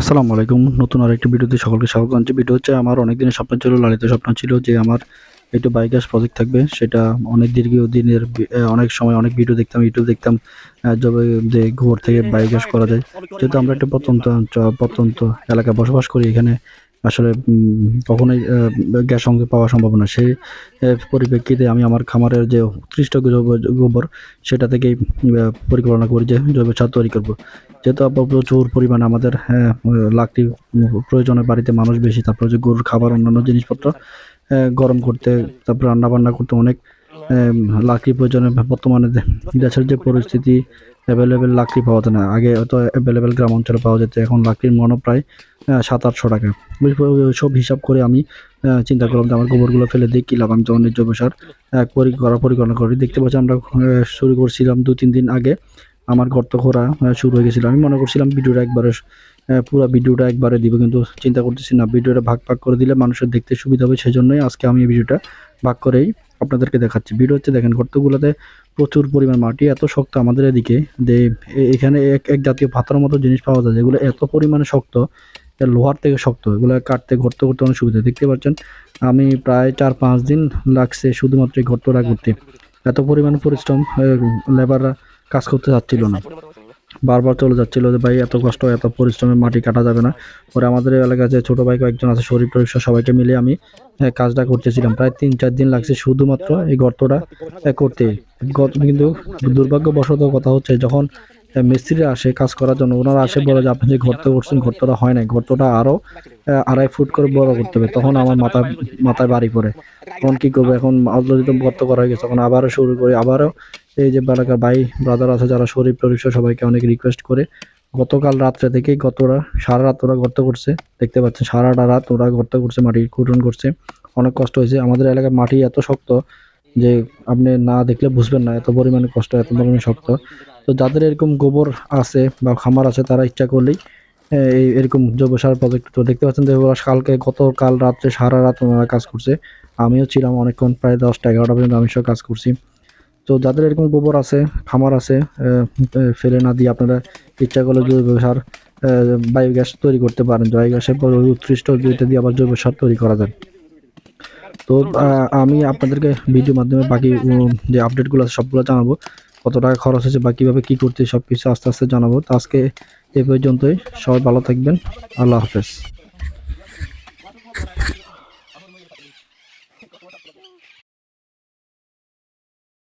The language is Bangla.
আসসালামু আলাইকুম। নতুন আরেকটি ভিডিওতে সকলকে স্বাগত জানাচ্ছি। ভিডিও হচ্ছে আমার অনেক দিনের স্বপ্ন ছিল, লালিত স্বপ্ন ছিল যে আমার একটু গ্যাস প্রজেক্ট থাকবে, সেটা অনেক দীর্ঘ দিনের অনেক সময় অনেক ভিডিও দেখতাম ইউটিউব দেখতাম যবে যে গোবর থেকে বায়োগ্যাস করা যায়। যেহেতু আমরা একটা প্রত্যন্ত প্রত্যন্ত এলাকায় বসবাস করি, এখানে আসলে কখনোই গ্যাস সংযোগ পাওয়া সম্ভব না। সেই পরিপ্রেক্ষিতে আমি আমার খামারের যে উৎকৃষ্ট গোবর- সেটা থেকেই পরিকল্পনা করি যে জৈব সার তৈরি করব। যেহেতু প্রচুর পরিমাণে আমাদের হ্যাঁ, লাকড়ি প্রয়োজনে বাড়িতে মানুষ বেশি তারপর যে গরুর খাবার অন্যান্য জিনিসপত্র গরম করতে তারপর রান্না বান্না করতে অনেক লাকড়ি প্রয়োজনে বর্তমানে দেশের যে পরিস্থিতি অ্যাভেলেবেল লাকড়ি পাওয়া যায় না। আগে হয়তো অ্যাভেলেবেল গ্রাম অঞ্চলে পাওয়া যেত এখন লাকড়ির মনও প্রায় সাত আটশো টাকা। সব হিসাব করে আমি চিন্তা করলাম যে আমার গোবরগুলো ফেলে দিয়ে কী লাভ? আমি যখন জৈব সার করার পরিকল্পনা করি। দেখতে পাচ্ছি আমরা শুরু করছিলাম দু তিন দিন আগে। আমার গর্ত আহ, শুরু হয়ে গেছিল। আমি মনে করছিলাম ভিডিওটা একবারে পুরো ভিডিওটা একবারে দিব কিন্তু চিন্তা করতেছি না ভিডিওটা ভাগ ভাগ করে দিলে মানুষের দেখতে সুবিধা হবে সেজন্যই আজকে আমি এই ভিডিওটা ভাগ করেই আপনাদেরকে দেখাচ্ছি। ভিডিও হচ্ছে দেখেন গর্তগুলোতে প্রচুর পরিমাণ মাটি এত শক্ত আমাদের এদিকে যে এখানে এক এক জাতীয় পাথরের মতো জিনিস পাওয়া যায় যেগুলো এত পরিমাণে শক্ত এ লোহার থেকে শক্ত এগুলো কাটতে গর্ত করতে অনেক সুবিধা। দেখতে পাচ্ছেন আমি প্রায় চার পাঁচ দিন লাগছে শুধুমাত্র এই গর্তটা করতে এত পরিমাণ পরিশ্রম লেবাররা কাজ করতে যাচ্ছিল না। বারবার চলে যাচ্ছিল যে ভাই এত কষ্ট এত পরিশ্রমে মাটি কাটা যাবে না। পরে আমাদের এলাকায় যে ছোটো ভাই কয়েকজন আছে শরীর টরীর সবাইকে মিলে আমি কাজটা করতেছিলাম। প্রায় তিন চার দিন লাগছে শুধুমাত্র এই গর্তটা করতে। কিন্তু দুর্ভাগ্যবশত কথা হচ্ছে যখন মিস্ত্রিরা আসে কাজ করার জন্য ওনারা আসে বলে যে, আপনি যে গর্ত করছেন গর্তটা হয় নাই। গর্তটা আরও আড়াই ফুট করে বড় করতে হবে। তখন আমার মাথা, মাথায় বাড়ি পড়ে। তখন কী করব? এখন অলরেডি তো গর্ত করা হয়ে গেছে, তখন আবারও শুরু করি। আবারও এই যে এলাকার ভাই ব্রাদার আছে যারা শরীফ টরিফ সবাইকে অনেক রিকোয়েস্ট করে। গতকাল রাত্রে থেকেই গতরা সারা রাত ওরা গর্ত করছে। দেখতে পাচ্ছেন, সারাটা রাত ওরা গর্ত করছে, মাটি খুঁটন করছে। অনেক কষ্ট হয়েছে। আমাদের এলাকার মাটি এত শক্ত যে, আপনি না দেখলে বুঝবেন না, এত পরিমাণে কষ্ট, এত পরিমাণে শক্ত। তো যাদের এরকম গোবর আছে বা খামার আছে, তারা ইচ্ছা করলেই এই এরকম জৈব সার প্রজেক্ট তো দেখতে পাচ্ছেন যে ওরা কালকে, গতকাল রাত্রে, সারা রাত ওনারা কাজ করছে। আমিও ছিলাম অনেকক্ষণ, প্রায় দশটা, এগারোটা পর্যন্ত আমি সব কাজ করছি। তো যাদের এরকম গোবর আছে, খামার আছে ফেলে না দিয়ে আপনারা ইচ্ছা করলে জৈব সার বায়োগ্যাস তৈরি করতে পারেন। বায়োগ্যাসের পর ওই উৎকৃষ্ট দিয়ে আবার জৈব সার তৈরি করা যায়। তো আমি আপনাদেরকে ভিডিও মাধ্যমে বাকি যে আপডেটগুলো আছে, সবগুলো জানাব। কত টাকা খরচ হয়েছে বা কীভাবে কী করতে সব কিছু আস্তে আস্তে জানাব। তো আজকে এ পর্যন্তই, সবাই ভালো থাকবেন। আল্লাহ হাফেজ।